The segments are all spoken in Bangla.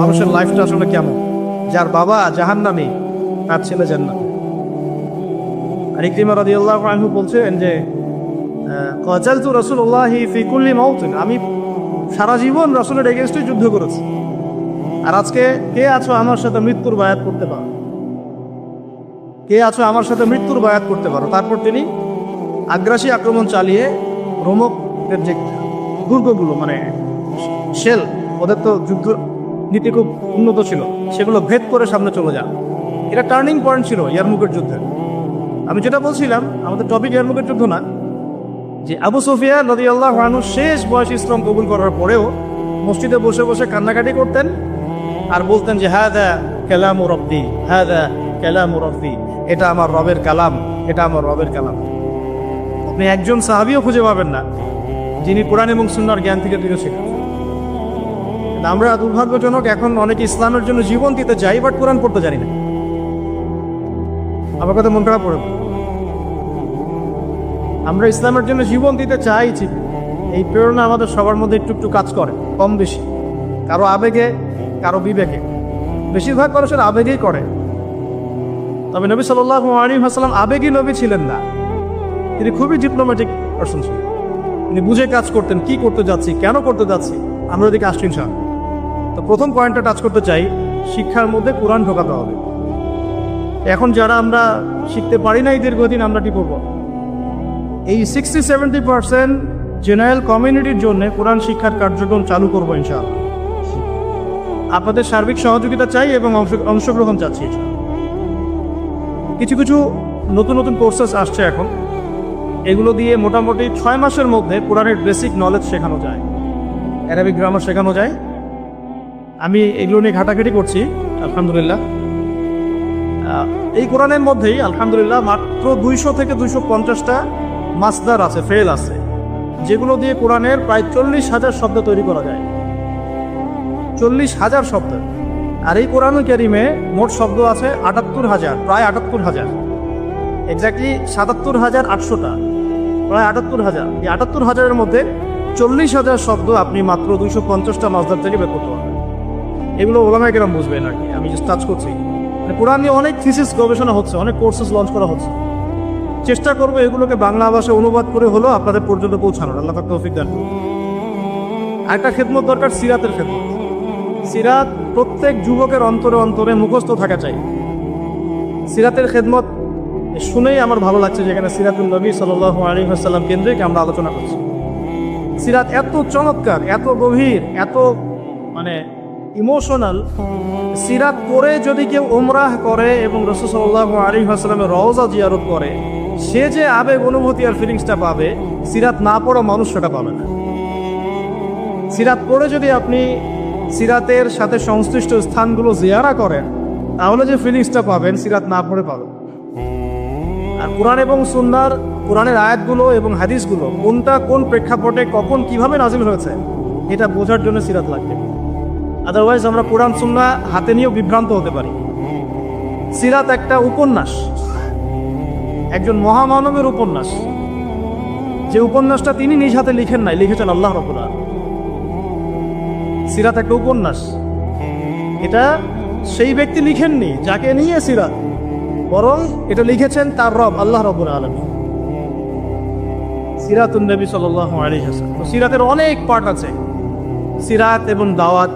মানুষের লাইফটা আসলে কেমন? যার বাবা জাহান্নামী, তার ছেলে জান্নাত। আর ইকরিমা রাদিয়াল্লাহু আনহু বলছেন যে কাজালতু রাসূলুল্লাহি ফি কুল্লি মাউতিন। আমি সারা জীবন রাসূলের এগেইনস্টে যুদ্ধ করেছি। আর আজকে কে আছো আমার সাথে মৃত্যুর বায়াত করতে পারো? কে আছো আমার সাথে মৃত্যুর বায়াত করতে পারো? তারপর তিনি আগ্রাসী আক্রমণ চালিয়ে রোমকের যে দুর্গগুলো মানে শেল, ওদের তো যুদ্ধ নীতি খুব উন্নত ছিল। সেগুলো ভেদ করে সামনে চলে যান। এটা টার্নিং পয়েন্ট ছিল ইয়ারমুকের যুদ্ধে আমি যেটা বলছিলাম, আমাদের টপিক ইয়ারমুকের যুদ্ধ না, যে আবু সুফিয়া নদী আল্লাহ শেষ বয়সে ইসলাম কবুল করার পরেও মসজিদে বসে বসে কান্নাকাটি করতেন আর বলতেন যে হ্যাঁ দা কেলাম ও রব্বি হ্যাঁ দা কেলাম ও রব্বি, এটা আমার রবের কালাম, এটা আমার রবের কালাম। আপনি একজন সাহাবিও খুঁজে পাবেন না, যিনি কোরআন এবং সুন্নার জ্ঞান থেকে কিন্তু আমরা দুর্ভাগ্যজনক এখন অনেক ইসলামের জন্য জীবন দিতে যাই বাট কোরআন পড়তে জানি না। আমার কথা মন খারাপ পড়ে আমরা ইসলামের জন্য জীবন দিতে চাইছি। এই প্রেরণা আমাদের সবার মধ্যে একটু একটু কাজ করে, কম বেশি। কারও আবেগে, কারও বিবেকে। বেশিরভাগ মানুষের আবেগেই করে। তবে নবী সাল্লাহ আলী হাসালাম আবেগী নবী ছিলেন না। তিনি খুবই ডিপ্লোম্যাটিক পার্সন ছিলেন। তিনি বুঝে কাজ করতেন, কি করতে যাচ্ছি, কেন করতে যাচ্ছি। আমরা ওদিকে আসছি ইনশাআল্লাহ। তো প্রথম পয়েন্টটা টাচ করতে চাই, শিক্ষার মধ্যে কোরআন ঢোকাতে হবে। এখন যারা আমরা শিখতে পারি না এই দীর্ঘদিন, আমরা করব? এই সিক্সটি সেভেন্টি পার্সেন্ট জেনারেল কমিউনিটির জন্য কোরআন শিক্ষার কার্যক্রম চালু করব ইনশাআল্লাহ। আপনাদের সার্বিক সহযোগিতা চাই এবং অংশগ্রহণ চাচ্ছি কিছু কিছু নতুন নতুন কোর্সেস আসছে এখন। এগুলো দিয়ে মোটামুটি ছয় মাসের মধ্যে কোরআনের বেসিক নলেজ শেখানো যায়। অ্যারাবিক গ্রামার শেখানো যায়। আমি এগুলো নিয়ে ঘাটাঘাটি করছি, আলহামদুলিল্লাহ। এই কোরআনের মধ্যেই, আলহামদুলিল্লাহ, মাত্র দুইশো থেকে দুইশো পঞ্চাশটা মাসদার আছে, ফেল আছে, যেগুলো দিয়ে কোরআনের প্রায় চল্লিশ হাজার শব্দ তৈরি করা যায়। চল্লিশ হাজার শব্দ। আর এই কোরআন ক্যারিমে মোট শব্দ আছে আটাত্তর হাজার, প্রায় আটাত্তর হাজার। এক্স্যাক্টলি সাতাত্তর হাজার আটশোটা, প্রায় আটাত্তর হাজার। এই আটাত্তর হাজারের মধ্যে চল্লিশ হাজার শব্দ আপনি মাত্র দুইশো পঞ্চাশটা মাসদার থেকে বের করতে পারবেন। এগুলো ওলামায় কেরাম বুঝবেন আর কি। আমি টাচ করছি। মানে কোরআন নিয়ে অনেক থিসিস গবেষণা হচ্ছে, অনেক কোর্সেস লঞ্চ করা হচ্ছে। চেষ্টা করব এগুলোকে বাংলা ভাষায় অনুবাদ করে হলো আপনাদের পর্যন্ত পৌঁছানোর। আল্লাহ তৌফিক দান। আরেকটা খেদমত দরকার, সিরাতের খেদমত। সিরাত প্রত্যেক যুবকের অন্তরে অন্তরে মুখস্থ থাকা চাই। সিরাতের খেদমত শুনেই আমার ভালো লাগছে যেখানে সিরাতুল নবী সাল আলী আসাল্লাম কেন্দ্রিক আমরা আলোচনা করছি। সিরাত এত চমৎকার, এত গভীর, এত মানে ইমোশনাল, সিরাত পরে যদি কেউ ওমরাহ করে এবং রসুসাল্লাহ আলী আসসালামের রওজা জিয়ারত করে, সে যে আবেগ, অনুভূতি আর ফিলিংসটা পাবে, সিরাত না পড়া মানুষ সেটা পাবে না। সিরাত পড়ে যদি আপনি সিরাতের সাথে সংশ্লিষ্ট স্থানগুলো জিয়ারা করেন, তাহলে যে ফিলিংসটা পাবেন, সিরাত না পড়ে পাবেন আর কোরআন এবং সুন্নার, কোরআনের আয়াতগুলো এবং হাদিসগুলো কোনটা কোন প্রেক্ষাপটে কখন কীভাবে নাজিল হয়েছে, এটা বোঝার জন্য সিরাত লাগবে। আদারওয়াইজ আমরা কোরআন সুন্না হাতে নিয়েও বিভ্রান্ত হতে পারি। সিরাত একটা উপন্যাস। একজন মহামানবের উপন্যাস। যে উপন্যাসটা তিনি নিজ হাতে লিখেন নাই, লিখেছেন আল্লাহ রবুল্লাহ সিরাত একটা উপন্যাস। এটা সেই ব্যক্তি লিখেননি, যাকে নিয়ে সিরাত। বরং এটা লিখেছেন তার রব, আল্লাহ রবুল আলম সিরাতুন নবী সাল্লাহ আলী হাসান তো সিরাতের অনেক পার্ট আছে। সিরাত এবং দাওয়াত।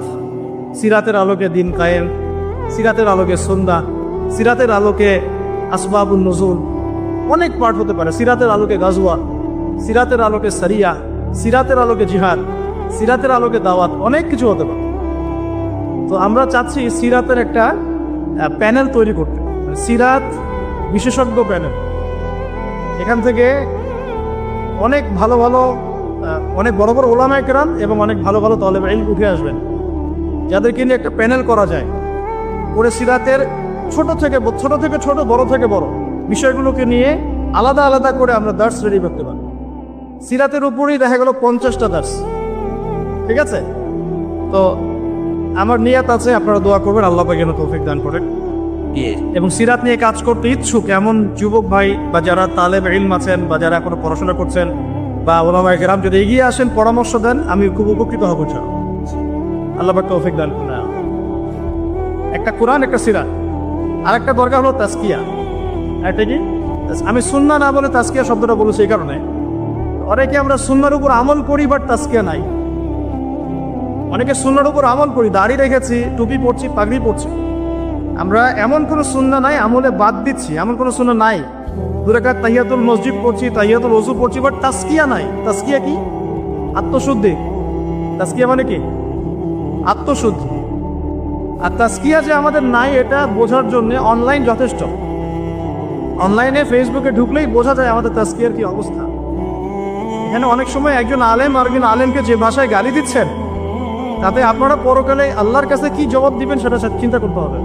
সিরাতের আলোকে দিন কায়েম, সিরাতের আলোকে সন্ধ্যা, সিরাতের আলোকে আসবাবুল নজরুল অনেক পার্ট হতে পারে, সিরাতের আলোকে গাজওয়া, সিরাতের আলোকে সারিয়া, সিরাতের আলোকে জিহাদ, সিরাতের আলোকে দাওয়াত, অনেক কিছু হতে পারে। তো আমরা চাচ্ছি সিরাতের একটা প্যানেল তৈরি করতে। মানে সিরাত বিশেষজ্ঞ প্যানেল। এখান থেকে অনেক ভালো ভালো অনেক বড় বড় ওলামায় কেরাম এবং অনেক ভালো ভালো তলেব উঠে আসবেন। যাদেরকে নিয়ে একটা প্যানেল করা যায়। করে সিরাতের ছোট থেকে ছোট থেকে ছোট বড় থেকে বড় বিষয়গুলোকে নিয়ে আলাদা আলাদা করে আমরা দার্স রেডি করতে পারি। সিরাতের উপরেই দেখা গেল পঞ্চাশটা দার্স ঠিক আছে? তো আমার নিয়াত আছে আপনারা দোয়া করবেন আল্লাহ পাক যেন তৌফিক দান করেন। এবং সিরাত নিয়ে কাজ করতে ইচ্ছুক এমন যুবক ভাই বা যারা তালেব ইলম আছেন বা যারা এখনও পড়াশোনা করছেন বা ওলামায় গ্রাম যদি এগিয়ে আসেন পরামর্শ দেন আমি খুব উপকৃত হব চাও আল্লাহ তৌফিক দান করুন একটা কোরআন, একটা সিরাত আর একটা দরকার হলো তাস্কিয়া একটা কি? আমি সুন্না না বলে তাস্কিয়া শব্দটা বলেছি এই কারণে। অনেকে আমরা সুন্নার উপর আমল করি বাট তাস্কিয়া নাই। অনেকে সুন্নার উপর আমল করি, দাড়ি রেখেছি, টুপি পরছি, পাগড়ি পরছি। আমরা এমন কোনো সুন্না নাই, আমলে বাদ দিচ্ছি। এমন কোনো সুন্না নাই। দুরাকাত তাহিয়াতুল মসজিদ পড়ছি, তাহিয়াতুল ওজু পড়ছি বাট তাস্কিয়া নাই। তাস্কিয়া কি? আত্মশুদ্ধি। তাস্কিয়া মানে কি? আত্মশুদ্ধি। আর তাস্কিয়া যে আমাদের নাই, এটা বোঝার জন্য অনলাইন যথেষ্ট। অনলাইনে ফেসবুকে ঢুকলেই বোঝা যায় আমাদের তাস্কিয়ার কি অবস্থা। এখানে অনেক সময় একজন আলেম আর একজন আলেমকে যে ভাষায় গালি দিচ্ছেন, তাতে আপনারা পরকালে আল্লাহর কাছে কি জবাব দিবেন সেটা চিন্তা করতে হবে।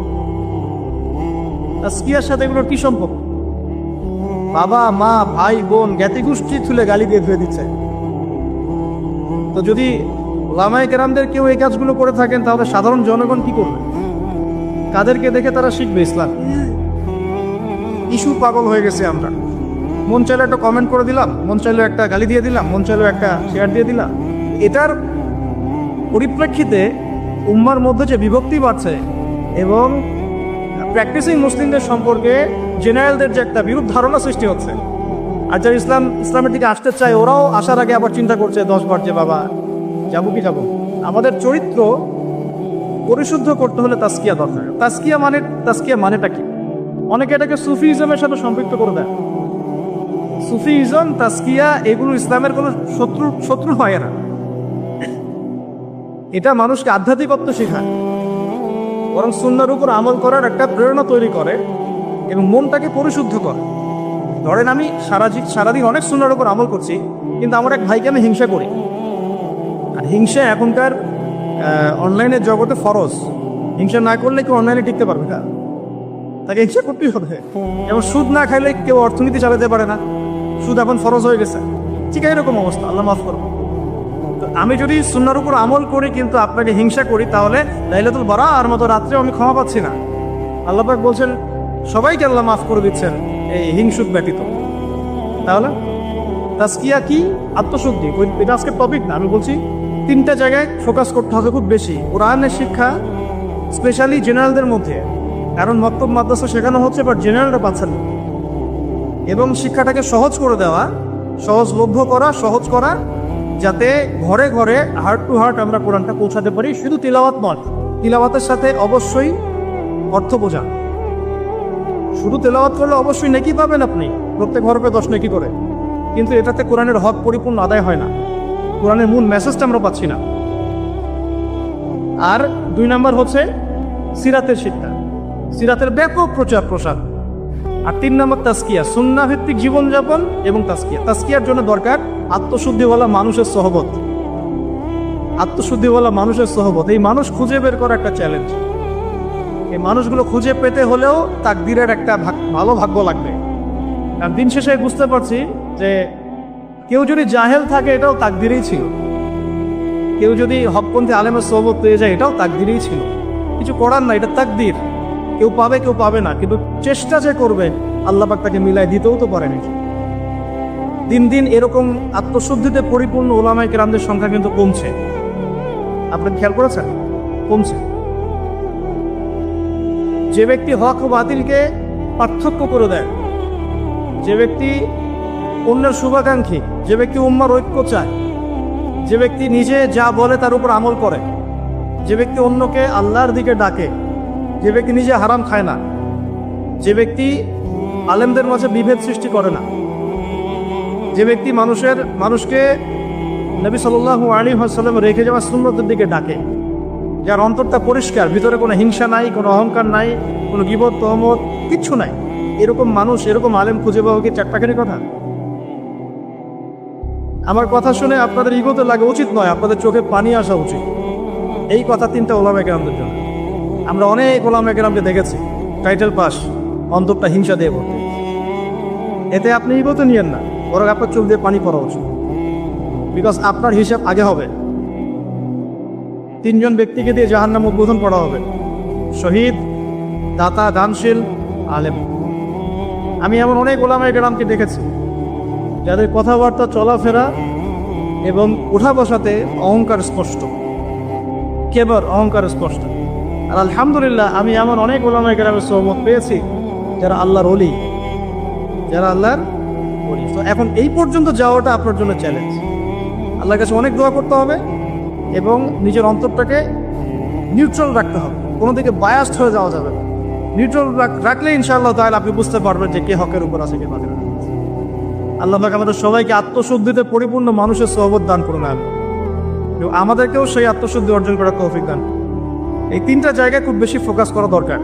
তাস্কিয়ার সাথে এগুলোর কি সম্পর্ক? বাবা, মা, ভাই, বোন জ্ঞাতি গোষ্ঠী তুলে গালি দিয়ে ধুয়ে দিচ্ছে। তো যদি লামাই কেরামদের কেউ এই কাজগুলো করে থাকেন, তাহলে সাধারণ জনগণ কি করবে? কাদেরকে দেখে তারা শিখবে ইসলাম। ইস্যু পাগল হয়ে গেছে আমরা। মন চাইলে একটা কমেন্ট করে দিলাম, মন চাইলেও একটা গালি দিয়ে দিলাম, মন চাইলেও একটা শেয়ার দিয়ে দিলাম। এটার পরিপ্রেক্ষিতে উম্মার মধ্যে যে বিভক্তি বাড়ছে এবং প্র্যাকটিসিং মুসলিমদের সম্পর্কে জেনারেলদের যে একটা বিরূপ ধারণা সৃষ্টি হচ্ছে, আর যারা ইসলাম, ইসলামের দিকে আসতে চায়, ওরাও আসার আগে আবার চিন্তা করছে, দশ বার যে বাবা যাব কি যাব? আমাদের চরিত্র পরিশুদ্ধ করতে হলে তাস্কিয়া দরকার। তাস্কিয়া মানে তাস্কিয়া মানেটা কি? অনেকে এটাকে সুফি ইজমের সাথে সম্পৃক্ত করে দেয়। সুফি ইজম তাস্কিয়া এগুলো ইসলামের কোনো শত্রু শত্রু হয় না। এটা মানুষকে আধ্যাত্মিকত্ব শেখায়। বরং সুন্নার উপর আমল করার একটা প্রেরণা তৈরি করে এবং মনটাকে পরিশুদ্ধ করে। ধরেন আমি সারা সারাদিন অনেক সুন্নার উপর আমল করছি, কিন্তু আমার এক ভাইকে আমি হিংসা করি। হিংসা এখনকার অনলাইনের জগতে ফরজ। হিংসা না করলে কেউ অনলাইনে টিকতে পারবে না। তাকে হিংসা করতেই হবে। এবং সুদ না খাইলে কেউ অর্থনীতি চালাতে পারে না। সুদ এখন ফরজ হয়ে গেছে। ঠিক এরকম অবস্থা, আল্লাহ মাফ করব আমি যদি সুন্নার উপর আমল করি, কিন্তু আপনাকে হিংসা করি, তাহলে লাইলাতুল বারা আর মতো রাত্রে আমি ক্ষমা পাচ্ছি না। আল্লাহ পাক বলছেন, সবাইকে আল্লাহ মাফ করে দিচ্ছেন এই হিংসুক ব্যতীত। তাহলে? তাস্কিয়া কি? আত্মশুদ্ধি। এটা আজকের টপিক না। আমি বলছি তিনটা জায়গায় ফোকাস করতে হবে খুব বেশি। কোরআনের শিক্ষা স্পেশালি জেনারেলদের মধ্যে। কারণ মক্তব মাদ্রাসা শেখানো হচ্ছে বাট জেনারেলরা পাচ্ছেন না। এবং শিক্ষাটাকে সহজ করে দেওয়া, সহজলভ্য করা, সহজ করা, যাতে ঘরে ঘরে হার্ট টু হার্ট আমরা কোরআনটা পৌঁছাতে পারি। শুধু তিলাওয়াত নয়, তিলাওয়াতের সাথে অবশ্যই অর্থ বোঝা। শুধু তেলাওয়াত করলে অবশ্যই নেকি পাবেন আপনি। প্রত্যেক হরফে দশ নেকি করে। কিন্তু এটাতে কোরআনের হক পরিপূর্ণ আদায় হয় না। কোরআনের মূল মেসেজটা আমরা পাচ্ছি না। আর দুই নাম্বার হচ্ছে সিরাতের শিক্ষা সিরাতের ব্যাপক প্রচার প্রসার। আর তিন নম্বর তাস্কিয়া সুন্না ভিত্তিক জীবনযাপন এবং তাস্কিয়া তাস্কিয়ার জন্য দরকার আত্মশুদ্ধিওয়ালা মানুষের সহবত। আত্মশুদ্ধিওয়ালা মানুষের সহবত। এই মানুষ খুঁজে বের করা একটা চ্যালেঞ্জ এই মানুষগুলো খুঁজে পেতে হলেও তাকদিরের একটা ভালো ভাগ্য লাগবে। আর দিন শেষে বুঝতে পারছি যে কেউ যদি জাহেল থাকে, এটাও তাকদিরেই ছিল। কেউ যদি হকপন্থী আলেমের সহবত পেয়ে যায়, এটাও তাকদিরেই ছিল। কিছু করার না এটা তাকদির। কেউ পাবে কেউ পাবে না, কিন্তু চেষ্টা যে করবে, আল্লাহ পাক তাকে মিলাই দিতেও তো পারেনি। দিন দিন এরকম আত্মশুদ্ধিতে পরিপূর্ণ ওলামাই কেরামদের সংখ্যা কিন্তু কমছে। আপনি খেয়াল করেছেন? কমছে। যে ব্যক্তি হক ও বাতিলকে পার্থক্য করে দেয়, যে ব্যক্তি অন্যের শুভাকাঙ্ক্ষী, যে ব্যক্তি উম্মার ঐক্য চায়, যে ব্যক্তি নিজে যা বলে তার উপর আমল করে, যে ব্যক্তি অন্যকে আল্লাহর দিকে ডাকে, যে ব্যক্তি নিজে হারাম খায় না, যে ব্যক্তি আলেমদের মাঝে বিভেদ সৃষ্টি করে না, যে ব্যক্তি মানুষের, মানুষকে নবী সাল্লাল্লাহু আলী হাসাল্লাম রেখে যাওয়া সুন্নতের দিকে ডাকে, যার অন্তরটা পরিষ্কার, ভিতরে কোনো হিংসা নাই, কোনো অহংকার নাই, কোনো গিবত তহমত, কিচ্ছু নাই। এরকম মানুষ, এরকম আলেম খুঁজে পাওয়া কি চারটাখানি কথা? আমার কথা শুনে আপনাদের ইগোতে লাগা উচিত নয়, আপনাদের চোখে পানি আসা উচিত। এই কথা তিনটা ওলামা কেরামদের জন্য। আমরা অনেক ওলামা কেরামকে দেখেছি। টাইটেল পাস, অন্তরটা হিংসা দিয়ে ভর্তি। এতে আপনি ইগোতে নিয়েন না, বরং আপনার চোখ দিয়ে পানি পড়া উচিত। বিকজ আপনার হিসাব আগে হবে। তিনজন ব্যক্তিকে দিয়ে জাহান্নাম উদ্বোধন করা হবে। শহীদ, দাতা, দানশীল, আলেম। আমি এমন অনেক ওলামায় গ্রামকে দেখেছি। যাদের কথাবার্তা চলাফেরা এবং উঠা বসাতে অহংকার স্পষ্ট। কেবল অহংকার স্পষ্ট। আর আলহামদুলিল্লাহ, আমি এমন অনেক ওলামায় গ্রামের সহমত পেয়েছি, যারা আল্লাহর অলি যারা আল্লাহর অলি তো এখন এই পর্যন্ত যাওয়াটা আপনার জন্য চ্যালেঞ্জ আল্লাহর কাছে অনেক দোয়া করতে হবে এবং নিজের অন্তরটাকে নিউট্রাল রাখতে হবে। কোনো দিকে বায়াস্ট হয়ে যাওয়া যাবে না। নিউট্রাল রাখলে ইনশাআল্লাহ তাহলে আপনি বুঝতে পারবেন যে কে হকের উপর আছে, কে আছে। আল্লাহ পাক আমাদের সবাইকে আত্মশুদ্ধিতে পরিপূর্ণ মানুষের সহবত দান করুন আমি এবং আমাদেরকেও সেই আত্মশুদ্ধি অর্জন করার তৌফিক দান এই তিনটা জায়গায় খুব বেশি ফোকাস করা দরকার।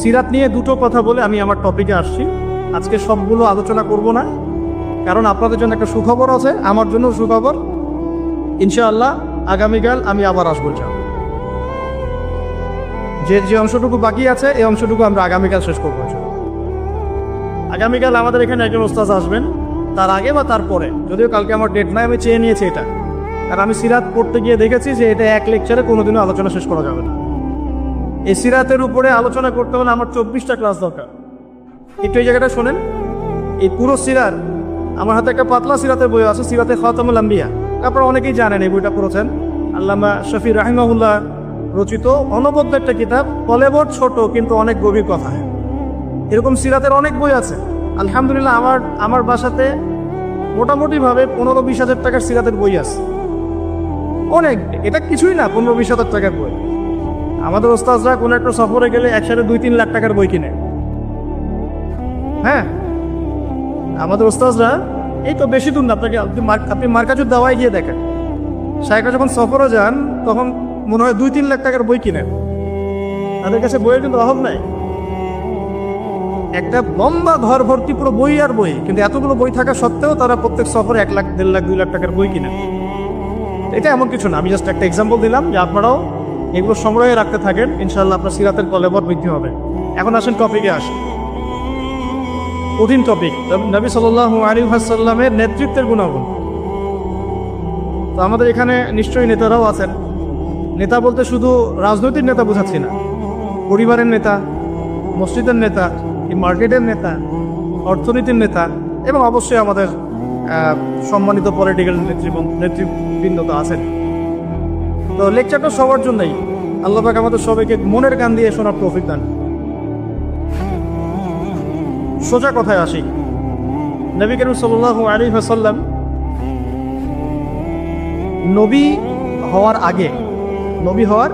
সিরাত নিয়ে দুটো কথা বলে আমি আমার টপিকে আসছি। আজকে সবগুলো আলোচনা করব না, কারণ আপনাদের জন্য একটা সুখবর আছে, আমার জন্য সুখবর। ইনশাআল্লাহ, আগামীকাল আমি আবার আসব, ইনশাআল্লাহ। যে যে অংশটুকু বাকি আছে, এই অংশটুকু আমরা আগামীকাল শেষ করব। আগামীকাল আমাদের এখানে একজন ওস্তাদ আসবেন। তার আগে বা তারপরে যদিও কালকে আমার ডেট নাই, আমি চেয়ে নিয়েছি এটা। আর আমি সিরাত পড়তে গিয়ে দেখেছি যে এটা এক লেকচারে কোনোদিনও আলোচনা শেষ করা যাবে না। এই সিরাতের উপরে আলোচনা করতে হলে আমার চব্বিশটা ক্লাস দরকার। একটু এই জায়গাটা শোনেন। এই পুরো সিরাত, আমার হাতে একটা পাতলা সিরাতের বই আছে, সিরাতে খাতামুল আম্বিয়া। আপনারা অনেকেই জানেন এই বইটা পড়েছেন। আল্লামা শফি রাহিমাহুল্লাহ রচিত অনবদ্য একটা কিতাব কলেবর ছোট কিন্তু অনেক গভীর কথা। এরকম সিরাতের অনেক বই আছে। আলহামদুলিল্লাহ আমার আমার বাসাতে মোটামুটিভাবে পনেরো বিশ হাজার টাকার সিরাতের বই আছে। অনেক, এটা কিছুই না, পনেরো বিশ হাজার টাকার বই। আমাদের ওস্তাজরা কোনো একটা সফরে গেলে একসাথে দুই তিন লাখ টাকার বই কিনে। হ্যাঁ আমাদের ওস্তাজরা এই তো বেশি দূর না, আপনাকে আপনি মার- আপনি মার্কাজুর দাওয়ায় গিয়ে দেখেন। সাহেবরা যখন সফরে যান, তখন মনে হয় দুই তিন লাখ টাকার বই কিনেন। তাদের কাছে বইয়ের কিন্তু অভাব নাই। একটা লম্বা ঘর ভর্তি পুরো বই আর বই, কিন্তু এতগুলো বই থাকা সত্ত্বেও তারা প্রত্যেক সফরে এক লাখ, দেড় লাখ, দুই লাখ টাকার বই কিনে। এটা এমন কিছু না, আমি জাস্ট একটা এক্সাম্পল দিলাম যে আপনারাও এগুলো সংগ্রহে রাখতে থাকেন ইনশাল্লাহ আপনার সিরাতের কলেবর বৃদ্ধি হবে। এখন আসেন টপিকে আসেন কঠিন টপিক নবী সাল্লাহ আলী সাল্লামের নেতৃত্বের গুণাগুণ। তো আমাদের এখানে নিশ্চয়ই নেতারাও আছেন। নেতা বলতে শুধু রাজনৈতিক নেতা বোঝাচ্ছি না। পরিবারের নেতা, মসজিদের নেতা মার্কেটের নেতা, অর্থনীতির নেতা এবং অবশ্যই আমাদের সম্মানিত পলিটিক্যাল নেতৃবৃন্দ নেতৃবৃন্দ তো আছেন। তো লেকচারটা সবার জন্যই। আল্লাহ পাক আমাদের সবাইকে মনের গান দিয়ে শোনার তৌফিক দান। সোজা কথায় আসি। নবী করিম সাল্লাহ আলী হাসাল্লাম নবী হওয়ার আগে, নবী হওয়ার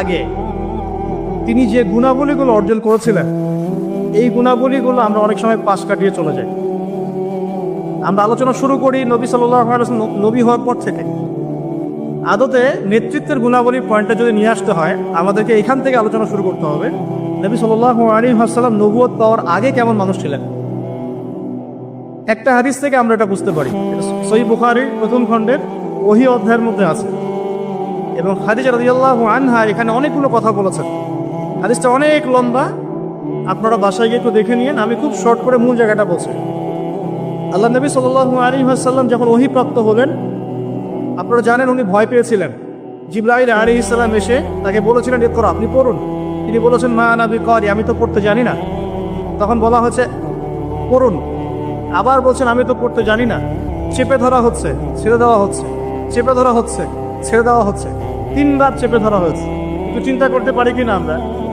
আগে তিনি যে গুণাবলীগুলো অর্জন করেছিলেন এই গুণাবলীগুলো আমরা অনেক সময় পাশ কাটিয়ে চলে যাই। আমরা আলোচনা শুরু করি নবী সাল্লাহ নবী হওয়ার পর থেকে। আদতে নেতৃত্বের গুণাবলীর পয়েন্টটা যদি নিয়ে আসতে হয়, আমাদেরকে এখান থেকে আলোচনা শুরু করতে হবে, নবী সাল্লাহ আলী হাসাল্লাম নবুয়ত পাওয়ার আগে কেমন মানুষ ছিলেন? একটা হাদিস থেকে আমরা এটা বুঝতে পারি। সই বুখারির প্রথম খণ্ডের ওহি অধ্যায়ের মধ্যে আছে। এবং হাদিজা রাদিয়াল্লাহু আনহা এখানে অনেকগুলো কথা বলেছেন। হাদিসটা অনেক লম্বা আপনারা বাসায় গিয়ে একটু দেখে নিন আমি খুব শর্ট করে মূল জায়গাটা বলছি। আল্লাহ নবী সাল্লাল্লাহু আলাইহি ওয়াসাল্লাম যখন ওহি প্রাপ্ত হলেন, আপনারা জানেন উনি ভয় পেয়েছিলেন। জিব্রাইল আলী ইসলাম এসে তাকে বলেছিলেন এ করো আপনি পড়ুন। তিনি বলেছেন, মা নাবি করি আমি তো পড়তে জানি না। তখন বলা হচ্ছে পড়ুন। আবার বলছেন, আমি তো পড়তে জানি না। চেপে ধরা হচ্ছে, ছেড়ে দেওয়া হচ্ছে, চেপে ধরা হচ্ছে, ছেড়ে দেওয়া হচ্ছে। তিনবার চেপে ধরা হয়েছে। একটু চিন্তা করতে পারি কি না আমরা?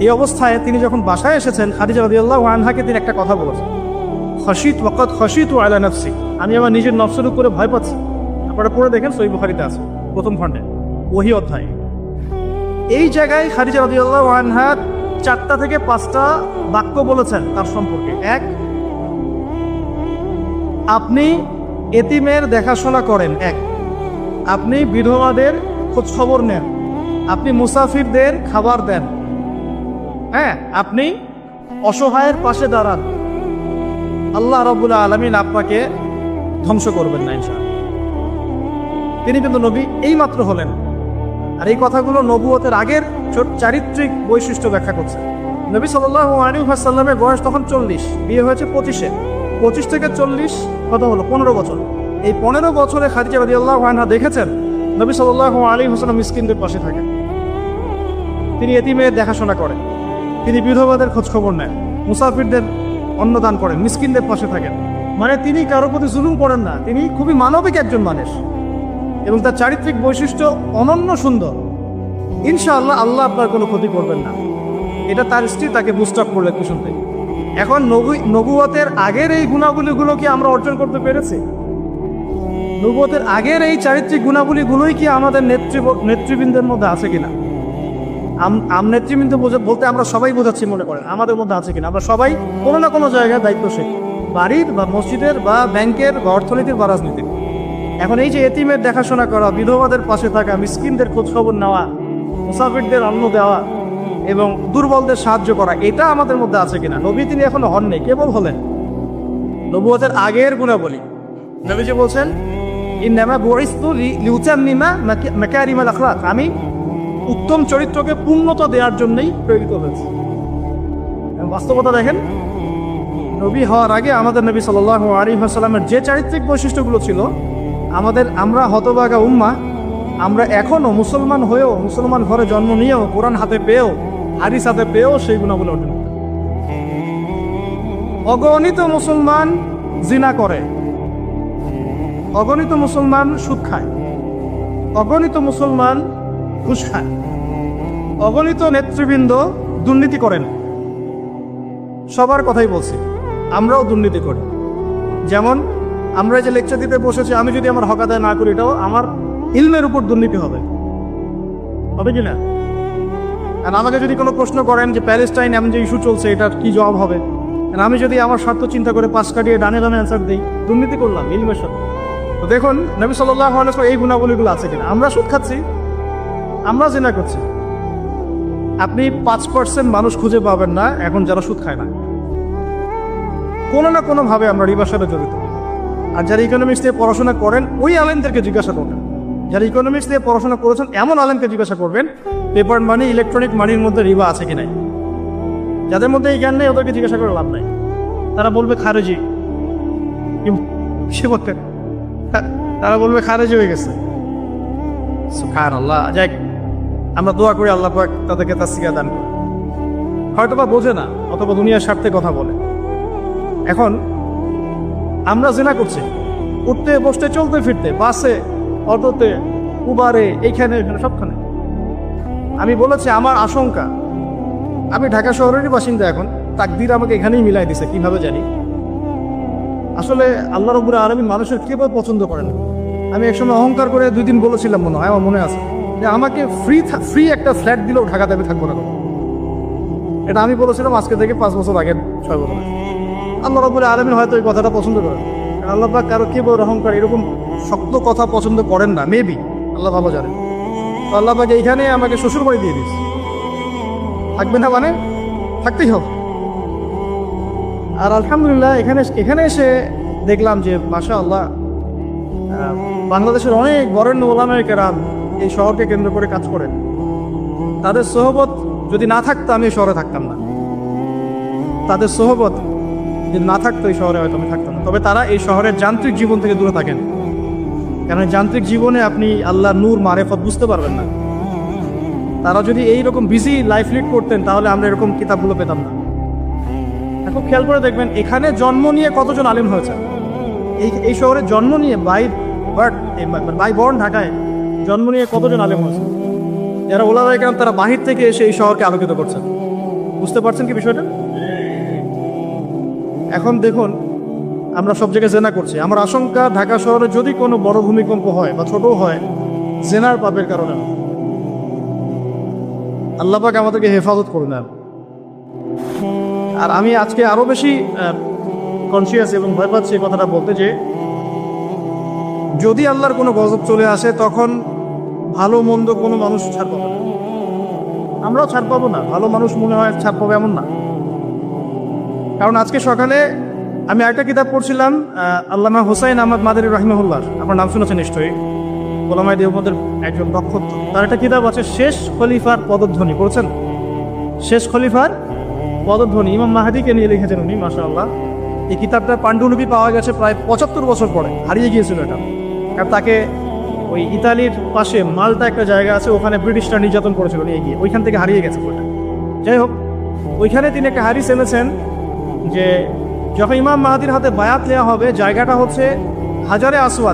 এই অবস্থায় তিনি যখন বাসায় এসেছেন, খাদিজা রাদিয়াল্লাহু আনহাকে তিনি একটা কথা বলেছেন। খসিত ওয়াকাত খসিত আলা নফসি। আমি আমার নিজের নফসের উপরে ভয় পাচ্ছি। আপনারা পড়ে দেখেন সই বুখারিতে আছে, প্রথম খণ্ডে, ওহি অধ্যায়। এই জায়গায় খাদিজা রাদিয়াল্লাহু আনহা চারটা থেকে পাঁচটা বাক্য বলেছেন তার সম্পর্কে। এক, আপনি এতিমের দেখাশোনা করেন। এক, আপনি বিধবাদের খোঁজ খবর নেন। আপনি মুসাফিরদের খাবার দেন। হ্যাঁ আপনি অসহায়ের পাশে দাঁড়ান। আল্লাহ রবুল আলমিন আপনাকে ধ্বংস করবেন না ইনশাআল্লাহ। তিনি কিন্তু নবী এই মাত্র হলেন। আর এই কথাগুলো নবুয়তের আগের চারিত্রিক বৈশিষ্ট্য ব্যাখ্যা করছে। নবী সাল্লাহ বয়স তখন চল্লিশ, বিয়ে হয়েছে পঁচিশে। পঁচিশ থেকে চল্লিশ কত হলো? পনেরো বছর। এই পনেরো বছরে খাদিজা রাজি আল্লাহ আনহা দেখেছেন, নবী সাল্লাহ আলী হোসেন মিসকিনদের পাশে থাকেন। তিনি এতিমের দেখাশোনা করেন। তিনি বিধবাদের খোঁজখবর নেন। মুসাফিরদের অন্নদান করেন, মিসকিনদের পাশে থাকেন। মানে তিনি কারোর প্রতি জুলুম করেন না, তিনি খুবই মানবিক একজন মানুষ। এবং তার চারিত্রিক বৈশিষ্ট্য অনন্য সুন্দর। ইনশাআল্লাহ আল্লাহ আপনার কোনো ক্ষতি করবেন না। এটা তার স্ত্রী তাকে বুস্ট আপ করলেন কুসুম থেকে এখন নবী, নবুয়তের আগের এই গুণাবলীগুলো কি আমরা অর্জন করতে পেরেছি? নবুয়তের আগের এই চারিত্রিক গুণাবলীগুলোই কি আমাদের নেতৃ নেতৃবৃন্দের মধ্যে আছে কিনা? আম- নেতৃবৃন্দ বলতে আমরা সবাই বোঝাচ্ছি মনে করেন, আমাদের মধ্যে আছে কিনা। আমরা সবাই কোনো না কোনো জায়গায় দায়িত্বশীল। বাড়ির বা মসজিদের বা ব্যাংকের বা অর্থনীতির বা রাজনীতির। এখন এই যে এতিমের দেখাশোনা করা, বিধবাদের পাশে থাকা, মিসকিনদের খোঁজ খবর নেওয়া, মুসাফিরদের অন্ন দেওয়া এবং দুর্বলদের সাহায্য করা, এটা আমাদের মধ্যে আছে কিনা? নবী তিনি এখনও হন নেই কেবল হলেন? নবুয়তের আগের গুণাবলী। নবীজি বলছেন, ইন্নামা বরিস্তু লিউচাম্মিমা মেকারিমাল আখলাক। আমি উত্তম চরিত্রকে পূর্ণতা দেওয়ার জন্যই প্রেরিত হয়েছে। বাস্তবতা দেখেন, নবী হওয়ার আগে আমাদের নবী সাল্লাহ আলী সাল্লামের যে চারিত্রিক বৈশিষ্ট্যগুলো ছিল, আমাদের আমরা হতবাগা উম্মা, আমরা এখনও মুসলমান হয়েও, মুসলমান ঘরে জন্ম নিয়েও, কোরআন হাতে পেয়েও, হাদিস হাতে পেয়েও সেই গুণাগুলো অর্জন অগণিত মুসলমান জিনা করে, অগণিত মুসলমান সুদ খায়, অগণিত মুসলমান ঘুষ খায় অগণিত নেতৃবৃন্দ দুর্নীতি করেন। সবার কথাই বলছি, আমরাও দুর্নীতি করি। যেমন, আমরা যে লেকচার দিতে বসেছি, আমি যদি আমার হক আদায় না করি, এটাও আমার ইলমের উপর দুর্নীতি হবে। হবে কি না? আর আমাকে যদি কোনো প্রশ্ন করেন যে প্যালেস্টাইন এমন যে ইস্যু চলছে, এটার কি জবাব হবে? আর আমি যদি আমার স্বার্থ চিন্তা করে পাশ কাটিয়ে ডানে ডানে অ্যান্সার দিই, দুর্নীতি করলাম ইলমের সাথে। তো দেখুন, নবী সাল্লাহ এই গুণাবলীগুলো আছে কিনা? আমরা সুদ খাচ্ছি আমরা জেনা করছি। আপনি পাঁচ পার্সেন্ট মানুষ খুঁজে পাবেন না, এখন যারা সুদ খায় না। কোনো না কোনোভাবে আমরা রিবার সাথে জড়িত। আর যারা ইকোনমিক্স দিয়ে পড়াশোনা করেন, ওই আলেমদেরকে জিজ্ঞাসা করবেন। যারা ইকোনমিক্স দিয়ে পড়াশোনা করেছেন, এমন আলেমকে জিজ্ঞাসা করবেন পেপার মানি ইলেকট্রনিক মানির মধ্যে রিবা আছে কি নাই। যাদের মধ্যে এই জ্ঞান নেই, ওদেরকে জিজ্ঞাসা করে লাভ নাই। তারা বলবে খারেজি। সে বলতে? তারা বলবে খারেজি হয়ে গেছে। সুখার আল্লাহ যাক আমরা দোয়া করি আল্লাহ তাদেরকে তার শিক্ষা দান করে হয়তো বা বোঝে না, অথবা দুনিয়ার স্বার্থে কথা বলে। এখন আমরা জেনা করছি, উঠতে, বসতে, চলতে, ফিরতে, বাসে, অটোতে, উবারে, এইখানে এখানে সবখানে। আমি বলেছি, আমার আশঙ্কা, আমি ঢাকা শহরেরই বাসিন্দা এখন, তাকদির আমাকে এখানেই মিলাই দিছে, কীভাবে জানি। আসলে আল্লাহ রবুর আলমী মানুষের কেবল পছন্দ করেন আমি একসময় অহংকার করে দুই দিন বলেছিলাম মনে হয়, আমার মনে আছে। যে আমাকে ফ্রি ফ্রি একটা ফ্ল্যাট দিলেও ঢাকাতে আমি থাকব না এটা আমি বলেছিলাম আজকে থেকে পাঁচ বছর আগে, ছয় বছর আল্লাহ রবুল আলমিন হয়তো এই কথাটা পছন্দ করেন। আল্লাহ পাক কারও কে বড় অহংকার এরকম শক্ত কথা পছন্দ করেন না মেবি আল্লাহ ভালো জানেন। তো আল্লাহ এইখানে আমাকে শ্বশুর বাড়ি দিয়ে দিস থাকবে না মানে? থাকতেই হবে। আর আলহামদুলিল্লাহ, এখানে এখানে এসে দেখলাম যে মাশা আল্লাহ বাংলাদেশের অনেক বরেণ্য ওলামের কেরাম এই শহরকে কেন্দ্র করে কাজ করেন। তাদের সহবত যদি না থাকতো, আমি এই শহরে থাকতাম না। তাদের সহবত যদি না থাকতো, এই শহরে হয়তো আমি থাকতাম না। তবে তারা এই শহরের যান্ত্রিক জীবন থেকে দূরে থাকেন। কারণ যান্ত্রিক জীবনে আপনি আল্লাহ নূর, মারেফত বুঝতে পারবেন না। তারা যদি এই রকম বিজি লাইফ লিড করতেন, তাহলে আমরা এরকম কিতাবগুলো পেতাম না। এখন খেয়াল করে দেখবেন, এখানে জন্ম নিয়ে কতজন আলেম হয়েছে। এই এই শহরে জন্ম নিয়ে বাই বার্থ বাই বর্ন ঢাকায় জন্ম নিয়ে কতজন আলেম হয়েছে? যারা ওলাদায় কেন তারা বাহির থেকে এসে এই শহরকে আলোকিত করছেন। বুঝতে পারছেন কি বিষয়টা? এখন দেখুন, আমরা সব জায়গায় জেনা করছি। আমার আশঙ্কা, ঢাকা শহরে যদি কোনো বড় ভূমিকম্প হয় বা ছোটও হয়, জেনার পাপের কারণে। আল্লাহ আমাদেরকে হেফাজত করে নেন আর আমি আজকে আরও বেশি কনসিয়াস এবং ভয় পাচ্ছি কথাটা বলতে যে, যদি আল্লাহর কোনো গজব চলে আসে, তখন ভালো মন্দ কোনো মানুষ ছাড় পাবে না। আমরাও ছাড় পাবো না। ভালো মানুষ মনে হয় ছাড় পাবে এমন না। কারণ আজকে সকালে আমি একটা কিতাব পড়ছিলাম আল্লামা হুসাইন আহমদ মাদারি রহিমহুল্লাহ। আপনার নাম শুনেছেন নিশ্চয়ই। গোলামাই দেবদের একজন নক্ষত্র তার একটা কিতাব আছে, শেষ খলিফার পদধ্বনি। পড়ছেন? শেষ খলিফার পদধ্বনি। ইমাম মাহাদিকে নিয়ে লিখেছেন উনি, মাশাআল্লাহ। এই কিতাবটা পাণ্ডুলিপি পাওয়া গেছে প্রায় পঁচাত্তর বছর পরে। হারিয়ে গিয়েছিল এটা। কারণ তাকে ওই ইতালির পাশে মালটা একটা জায়গা আছে, ওখানে ব্রিটিশরা নির্যাতন করেছিল নিয়ে গিয়ে। ওইখান থেকে হারিয়ে গেছে বইটা যাই হোক, ওইখানে তিনি একটা হারিস এনেছেন যে যখন ইমাম মাহাদির হাতে বায়াত নেওয়া হবে, জায়গাটা হচ্ছে হাজারে আসওয়াদ।